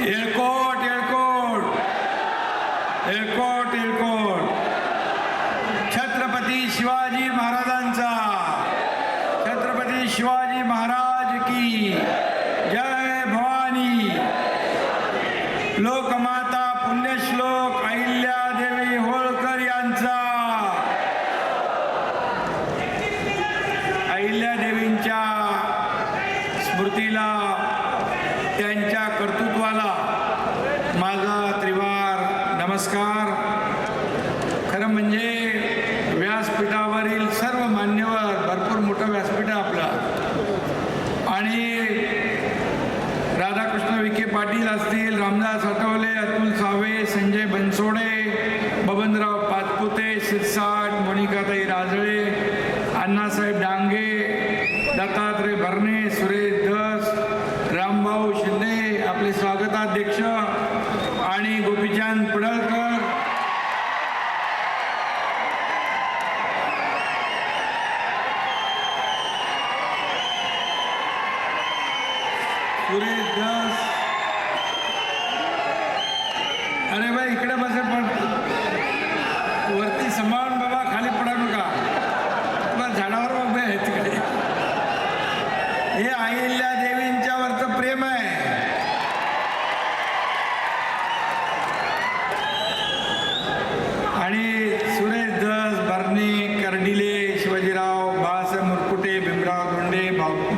येळकोट येळकोट येळकोट येळकोट छत्रपती शिवाजी महाराजांचा. छत्रपती शिवाजी महाराज की जय भवानी. लोकमाता पुण्यश्लोक अहिल्यादेवी होळकर यांचा. अहिल्यादेवींच्या स्मृतीला त्यांच्या कर्तृत्वाला माझा त्रिवार नमस्कार खरं म्हणजे व्यासपीठावरील सर्व मान्यवर भरपूर मोठं व्यासपीठ आहे आपलं आणि राधाकृष्ण विखे पाटील असतील रामदास आठवले अतुल सावे संजय बनसोडे बबनराव पाचपुते शिरसाट मोनिकाताई राजळे अण्णासाहेब डांगे दत्तात्रय भरणे सुरेश धस रामभाऊ शिंदे आपले स्वागताध्यक्ष आणि गोपीचंद पडळकर सुरेश धस. अरे भाई इकडे बसे पण. वरती सांभाळून बाबा खाली पडा नका तुला झाडावर उभे आहे तिकडे हे अहिल्या देवींच्या वरचं प्रेम आहे आणि सुरेश दस भरणे कर्डिले शिवाजीराव बाळासाहेब मुरकुटे भीमराव धोंडे भाऊ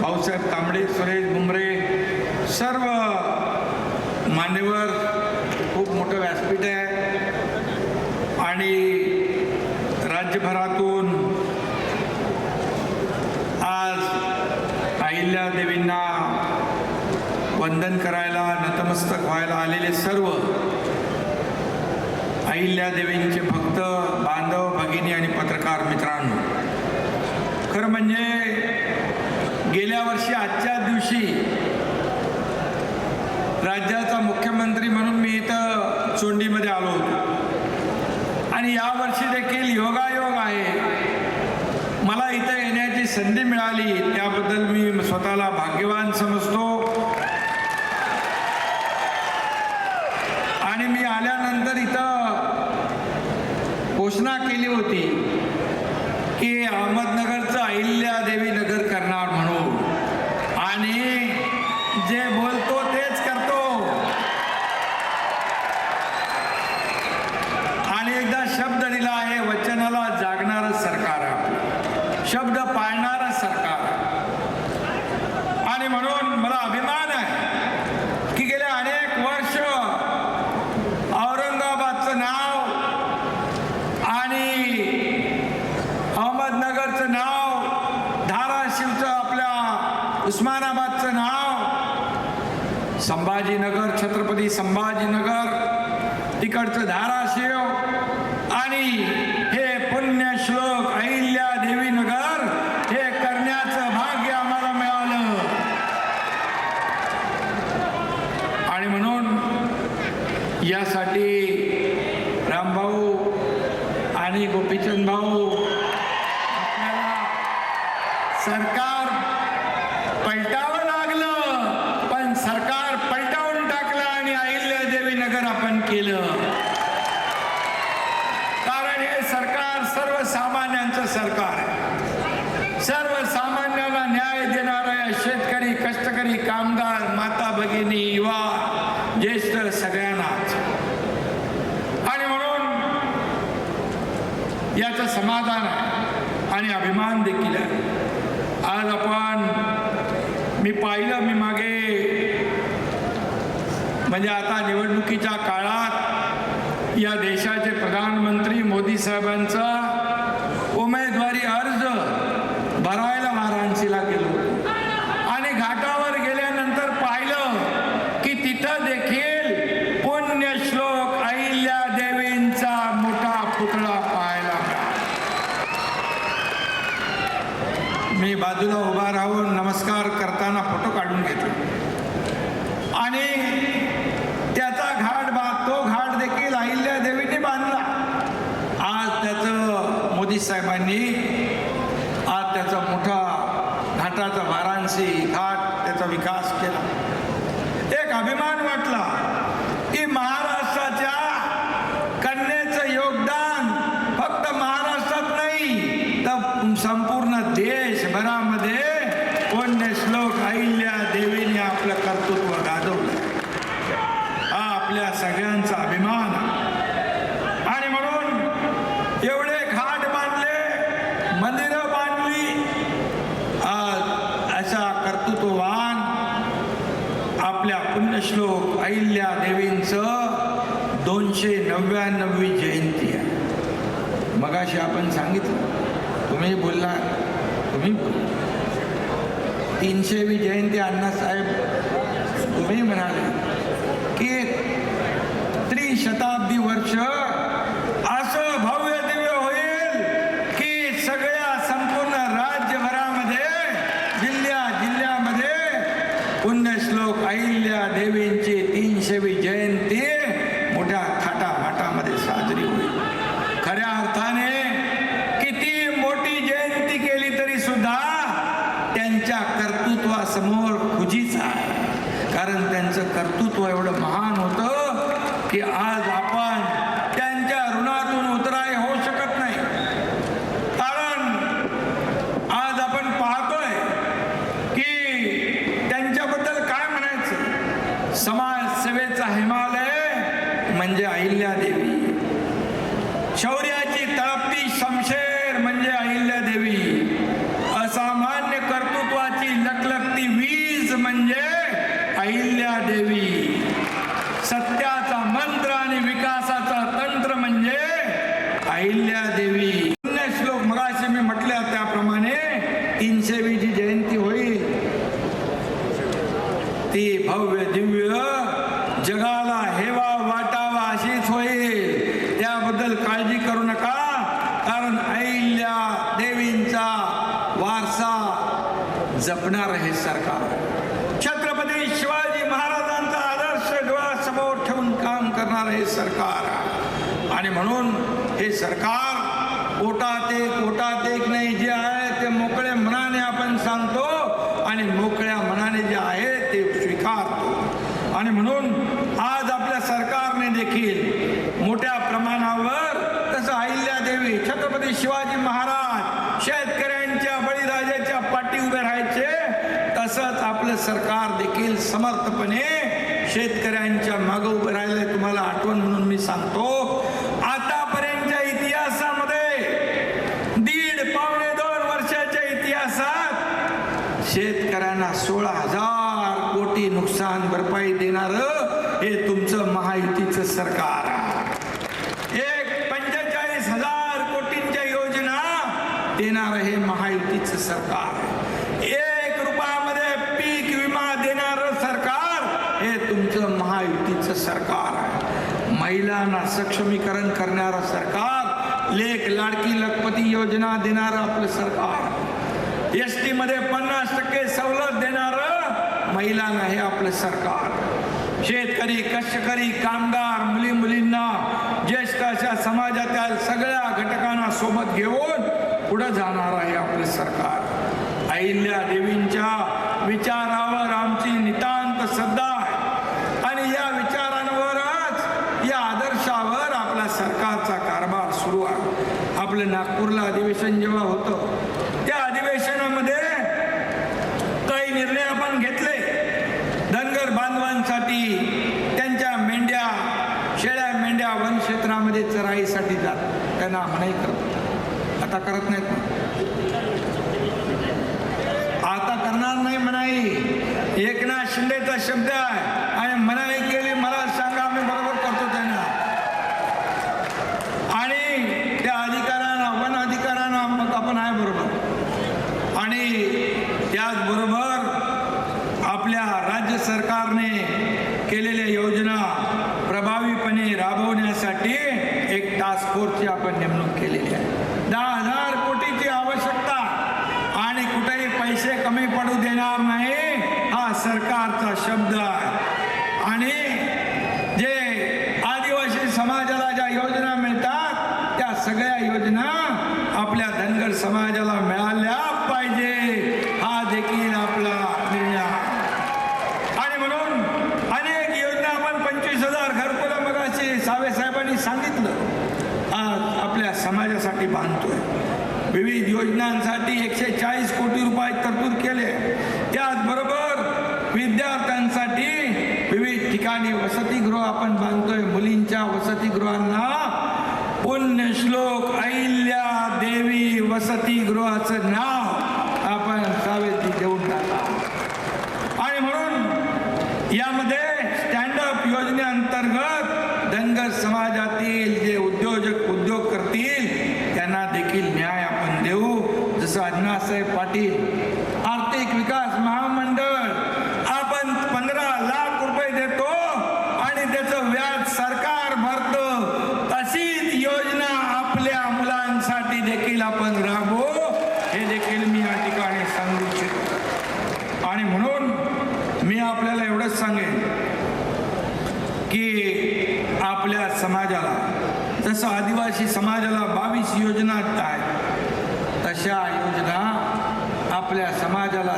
भाऊसाहेब तांबडे सुरेश बुमरे सर्व मान्यवर खूप मोठं व्यासपीठ आहे. आणि राज्यभरातून आज अहिल्या देवींना वंदन करायला नतमस्तक व्हायला आलेले सर्व अहिल्या देवींचे भक्त बांधव भगिनी आणि पत्रकार मित्रांनो खरं म्हणजे गेल्या वर्षी आजच्या दिवशी राज्याचा मुख्यमंत्री म्हणून मी इथं चोंडीमध्ये आलो होतो. आणि यावर्षी देखील योगायोग आहे. मला इथं येण्याची संधी मिळाली. त्याबद्दल मी स्वतःला भाग्यवान समजतो. आणि मी आल्यानंतर इथं घोषणा केली होती की अहमदनगरचं अहिल्या देवी नगर करणार म्हणून आणि जे बोलतो तेच करतो आणि एकदा शब्द दिला आहे वचनाला जागणारं सरकार आहे आपलं. शब्द पाळणारं सरकार आहे. आणि म्हणून मला अभिमान आहे की गेले अनेक वर्ष औरंगाबादचं नाव आणि अहमदनगरचं नाव धाराशिवचं आपल्या उस्मानाबादचं नाव संभाजीनगर छत्रपती संभाजीनगर तिकडचं धाराशिव आणि हे पुण्यश्लोक अहिल्या देवी नगर हे करण्याचं भाग्य आम्हाला मिळालं. आणि म्हणून यासाठी रामभाऊ आणि गोपीचंद भाऊ आपल्याला सरकार पलटावं लागलं पण सरकार पलटावून टाकलं आणि अहिल्यादेवी नगर आपण केलं कारण हे सरकार सर्वसामान्यांचं सरकार आहे. न्याय देणाऱ्या शेतकरी कष्टकरी कामगार माता भगिनी युवा ज्येष्ठ सगळ्यांनाच. आणि म्हणून याचं समाधान आहे आणि अभिमान देखील आहे. आज आपण मी पाहिलं मी मागे म्हणजे आता निवडणुकीच्या काळात या देशाचे प्रधानमंत्री मोदी साहेबांचा आणि त्याचा घाट बाग तो घाट देखील अहिल्या देवीने बांधला. आज त्याच मोदी साहेबांनी आज त्याचा मोठा घाटाचा वाराणसी घाट त्याचा विकास केला. एक अभिमान वाटला की महाराष्ट्राच्या कन्याचं योगदान फक्त महाराष्ट्रात नाही तर संपूर्ण देशभरामध्ये मगाशी आपण सांगितलं. तुम्ही बोलला तुम्ही तीनशेवी जयंती अण्णासाहेब तुम्ही म्हणाले की त्रिशताब्दी वर्ष असं भव्य दिव्य होईल की सगळ्या संपूर्ण राज्यभरामध्ये जिल्ह्या जिल्ह्यामध्ये पुण्यश्लोक अहिल्या देवींची तीनशेवी जयंती मोठ्या थाटामाटामध्ये साजरी होईल खऱ्या अर्थाने किती मोठी जयंती केली तरी सुद्धा त्यांच्या कर्तृत्वासमोर खुजीच आहे कारण त्यांचं कर्तृत्व एवढं महान होतं की आज आपण त्यांच्या ऋणातून उतराय होऊ शकत नाही कारण आज आपण पाहतोय की त्यांच्याबद्दल काय म्हणायचं समाजसेवेचा हिमालय म्हणजे अहिल्यादेवी शौर्याची तळपती शमशेर म्हणजे अहिल्यादेवी असामान्य कर्तृत्वाची लखलखती वीज म्हणजे अहिल्यादेवी सत्याचा मंत्र आणि विकासाचा तंत्र म्हणजे अहिल्यादेवी श्लोक मगाशी मी म्हटल्या त्याप्रमाणे तीनशेवी जी जयंती होईल. ती भव्य दिव्य जगाला हेवा वाटावा अशीच होईल. त्याबद्दल काळजी करू नका कारण अहिल्या देवींचा वारसा जपणार हे सरकार. छत्रपती शिवाजी महाराजांचा आदर्श डोळ्यासमोर ठेवून काम करणार हे सरकार. आणि म्हणून हे सरकार पोटात एक पोटात एक नाही जे आहे ते मोकळ्या मनाने आपण सांगतो आणि मोकळ्या मनाने जे आहे ते स्वीकारतो. आणि म्हणून आज आपल्या सरकारने देखील मोठ्या प्रमाणावर तसं अहिल्यादेवी छत्रपती शिवाजी महाराज शेतकऱ्यांच्या बळीराजाच्या पाठी उभे राहायचे तसंच आपलं सरकार देखील समर्थपणे शेतकऱ्यांच्या मागं उभं राहिलंय तुम्हाला आठवण म्हणून मी सांगतो आतापर्यंतच्या इतिहासामध्ये दीड पावणे दोन वर्षाच्या इतिहासात शेतकऱ्यांना सोळा हजार कोटी नुकसान भरपाई देणार हे तुमचं महायुतीचं सरकार आहे. एक पंचेचाळीस हजार कोटींच्या योजना देणार हे महायुतीचं सरकार आहे. एक रुपयामध्ये पीक विमा देणारं सरकार हे तुमचं महायुतीचं सरकार आहे महिलांना सक्षमीकरण करणारं सरकार लेख लाडकी लखपती योजना देणारं आपलं सरकार. एस टीमध्ये पन्नास टक्के सवलत देणारं महिलांना हे आपलं सरकार. शेतकरी कष्टकरी कामगार मुली मुलींना ज्येष्ठ अशा समाजातील सगळ्या घटकांना सोबत घेऊन पुढे जाणार आहे आपलं सरकार. अहिल्या देवींच्या विचारावर आमची नितांत श्रद्धा आहे आणि या विचारांवरच या आदर्शावर आपल्या सरकारचा कारभार सुरू आहे आपलं नागपूरला अधिवेशन जेव्हा होतं त्या अधिवेशनामध्ये काही निर्णय आपण घेतले धनगर बांधवांसाठी त्यांच्या मेंढ्या शेळ्या मेंढ्या वन क्षेत्रामध्ये चराईसाठी जात त्यांना मनाई करत आता करत नाहीत आता करणार नाही मनाई एकनाथ शिंदेचा शब्द आहे. आणि मनाई केली मला सांगा मी बरोबर करतो त्यांना. आणि त्या अधिकाऱ्यांना वन अधिकाऱ्यांना मग आपण आहे बरोबर. आणि त्याचबरोबर आपल्या राज्य सरकारने केलेल्या योजना प्रभावीपणे राबवण्यासाठी एक टास्क फोर्सची आपण नेमणूक केलेली आहे दहा हजार कोटीची आवश्यकता आणि कुठेही पैसे कमी पडू देणार नाही हा सरकारचा शब्द आहे आणि जे आदिवासी समाजाला ज्या योजना मिळतात त्या सगळ्या योजना आपल्या धनगर समाजाला मिळाल्या पाहिजे हा देखील आपला निर्णय आहे. आणि म्हणून अनेक योजना आपण पंचवीस हजार घरकुलं मगाशी सावे साहेबांनी सांगितलं आज आपल्या समाजासाठी बांधतोय विविध योजनांसाठी एकशे चाळीस कोटी रुपये तरतूद केले. त्याचबरोबर विद्यार्थ्यांसाठी विविध ठिकाणी वसतिगृह आपण बांधतोय. मुलींच्या वसतिगृहांना पुण्यश्लोक अहिल्या देवी वसतिगृहाचं नाव आपण सावेती देऊन टाका आणि म्हणून या योजनेअंतर्गत धनगर समाजातील जे उद्योजक उद्योग करतील त्यांना देखील न्याय आपण देऊ बाळासाहेब पाटील आर्थिक विकास महामंडळ आपण पंधरा लाख रुपये देतो आणि त्याचं व्याज सरकार भरतं. तशीच योजना आपल्या मुलांसाठी देखील आपण राबवू. हे देखील मी या ठिकाणी सांगू इच्छितो. आणि म्हणून मी आपल्याला एवढंच सांगेन की आपल्या समाजाला जसं आदिवासी समाज बावीस योजना आहेत तशा योजना आपल्या समाजाला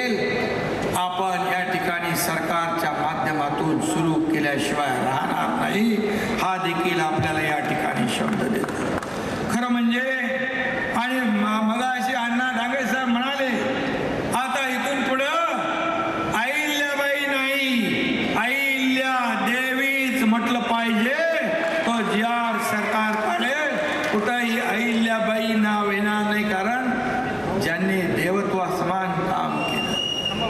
देखील आपण या ठिकाणी सरकारच्या माध्यमातून सुरू केल्याशिवाय राहणार नाही. हा देखील आपल्याला या ठिकाणी शब्द देतो. खरं म्हणजे आणि म- मगाशी अण्णा डांगे साहेब म्हणाले आता इथून पुढं अहिल्याबाई नाही अहिल्या देवीच म्हटलं पाहिजे. तो जी आर सरकारकडे कुठंही अहिल्याबाई नाव येणार नाही. कारण ज्यांनी देवत्व समान काम केलं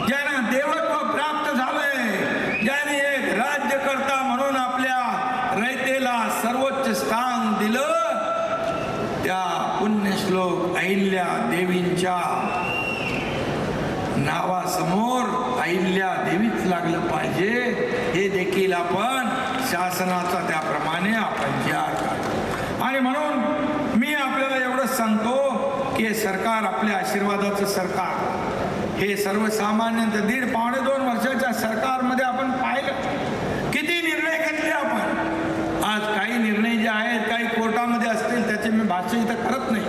ज्यांना देवत्व प्राप्त झालंय ज्यांनी एक राज्यकर्ता म्हणून आपल्या रयतेला सर्वोच्च स्थान दिलं त्या पुण्यश्लोक अहिल्या देवींच्या नावासमोर अहिल्या देवीच लागलं पाहिजे हे देखील आपण शासनाचा त्याप्रमाणे आपण विचार आर आणि म्हणून मी आपल्याला एवढंच सांगतो की हे सरकार आपल्या आशीर्वादाचं सरकार. हे सर्वसामान्य दीड पावणे दोन वर्षाच्या सरकारमध्ये आपण पाहिलं. किती निर्णय घेतले आपण? आज काही निर्णय जे आहेत काही कोर्टामध्ये असतील त्याचे मी भाष्य इथं करत नाही.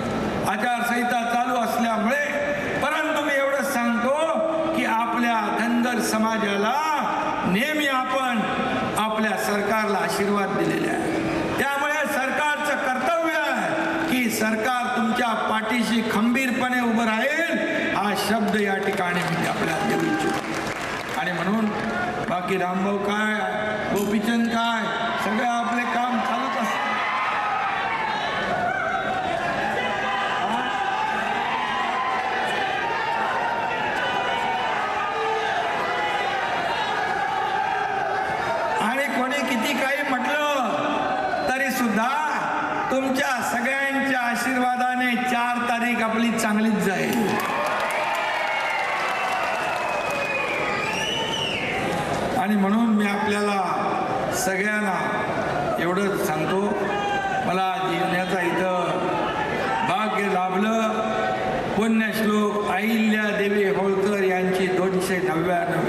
आचारसंहिता चालू असल्यामुळे. परंतु मी एवढंच सांगतो की आपल्या धनगर समाजाला नेहमी आपण सरकारला आशीर्वाद दिलेले आहे. त्यामुळे सरकारचं कर्तव्य आहे की सरकार तुमच्या पाठीशी खंबीरपणे उभं राहील. हा शब्द या ठिकाणी मी आपल्याला देऊ इच्छितो. आणि म्हणून बाकी रामभाऊ काय गोपीचंद काय सगळे आपले काम चालूच असतात आणि कोणी किती काही म्हटलं तरी सुद्धा तुमच्या सगळ्यांच्या आशीर्वादाने चार तारीख आपली चांगलीच जाईल. आणि म्हणून मी आपल्याला सगळ्यांना एवढंच सांगतो मला जीवनाचा इथं भाग्य लाभलं. पुण्यश्लोक अहिल्या देवी होळकर यांची दोनशे नव्याण्णव